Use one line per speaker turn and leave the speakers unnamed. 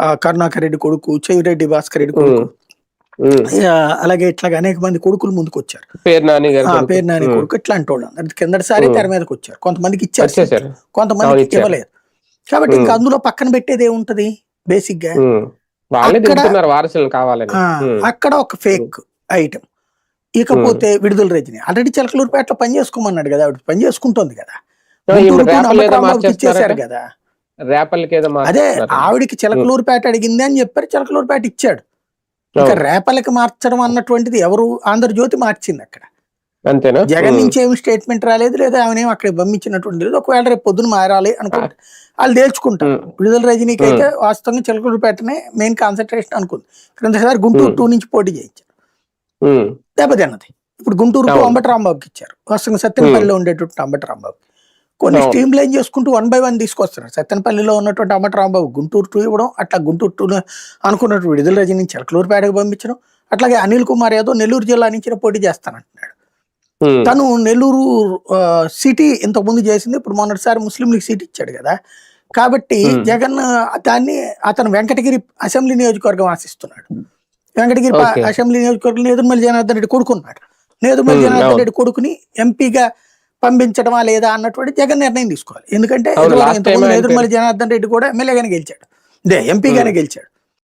ఆ, కరుణాకర్ రెడ్డి కొడుకు చెవిరెడ్డి భాస్కర్ రెడ్డి కొడుకు. అలాగే ఇట్లాగా అనేక మంది కొడుకులు ముందుకు వచ్చారు.
పేరు నాని కొడుకు.
పేరు నాని
ఉమ్.
కొడుకు ఇట్లాంటి వాళ్ళు. కిందటిసారి తెర మీదకి వచ్చారు. కొంతమందికి ఇచ్చారు కొంతమందికి. ఇవ్వలేదు. కాబట్టి ఇంకా. అందులో పక్కన పెట్టేది ఏముంటది?
బేసిక్గా
అక్కడ- ఒక ఫేక్ ఐటమ్ ఇకపోతే విడుదల రజని. ఆల్రెడీ చిలకలూరుపేటలో పని చేసుకోమన్నాడు కదా ఆవిడ పని చేసుకుంటోంది కదా.
మార్చేస్తున్నారట.
కదా. అదే. ఆవిడికి చిలకలూరుపేట అడిగింది అని చెప్పారు చిలకలూరుపేట ఇచ్చాడు ఇంకా. రేపలకి మార్చడం అన్నటువంటిది ఎవరు ఆంధ్రజ్యోతి మార్చింది అక్కడ
అంతేనా
జగన్. నుంచి ఏమి స్టేట్మెంట్ రాలేదు లేదా ఆమెనేం అక్కడ పంపించినటువంటి లేదు ఒకవేళ రేపు పొద్దున మారాలి అనుకుంటే వాళ్ళు తేల్చుకుంటారు. విడుదల రజనీకి అయితే వాస్తవంగా చిలకలూరుపేటనే మెయిన్ కాన్సన్ట్రేషన్ అనుకుంది క్రిందసారి గుంటూరు. టూ నుంచి పోటీ చేయించారు. దెబ్బతిన్నది ఇప్పుడు గుంటూరు
అవును.
అంబటి రాంబాబుకి ఇచ్చారు వాస్తవంగా సత్యనపల్లిలో ఉండేటువంటి అంబటి రాంబాబు కొన్ని. స్ట్రీమ్ లైన్ చేసుకుంటూ వన్ బై వన్ తీసుకొస్తున్నారు సత్యనపల్లిలో ఉన్నటువంటి అంబటి రాంబాబు గుంటూరు టూ ఇవ్వడం అట్లా గుంటూరు టూ అనుకున్నట్టు విడుదల రజనీ చిలకలూరుపేటకు పంపించడం అట్లాగే అనిల్ కుమార్ యాదవ్ నెల్లూరు జిల్లా నుంచి పోటీ చేస్తానంటున్నాడు. తను నెల్లూరు సిటీ ఇంతకు ముందు చేసింది ఇప్పుడు మొన్నటిసారి ముస్లింలకు సీట్ ఇచ్చాడు కదా కాబట్టి. జగన్ దాన్ని అతను వెంకటగిరి అసెంబ్లీ నియోజకవర్గం ఆశిస్తున్నాడు వెంకటగిరి. అసెంబ్లీ నియోజకవర్గం నేదురుమల్లి జనార్దన్ రెడ్డి కొడుకున్నాడు నేదురుమల్లి జనార్దన్. రెడ్డి కొడుకుని ఎంపీగా పంపించడమా లేదా అన్నటువంటి జగన్ నిర్ణయం తీసుకోవాలి. ఎందుకంటే నేదురుమల్లి జనార్దన్ రెడ్డి కూడా ఎమ్మెల్యేగానే గెలిచాడు. అదే ఎంపీగానే గెలిచాడు.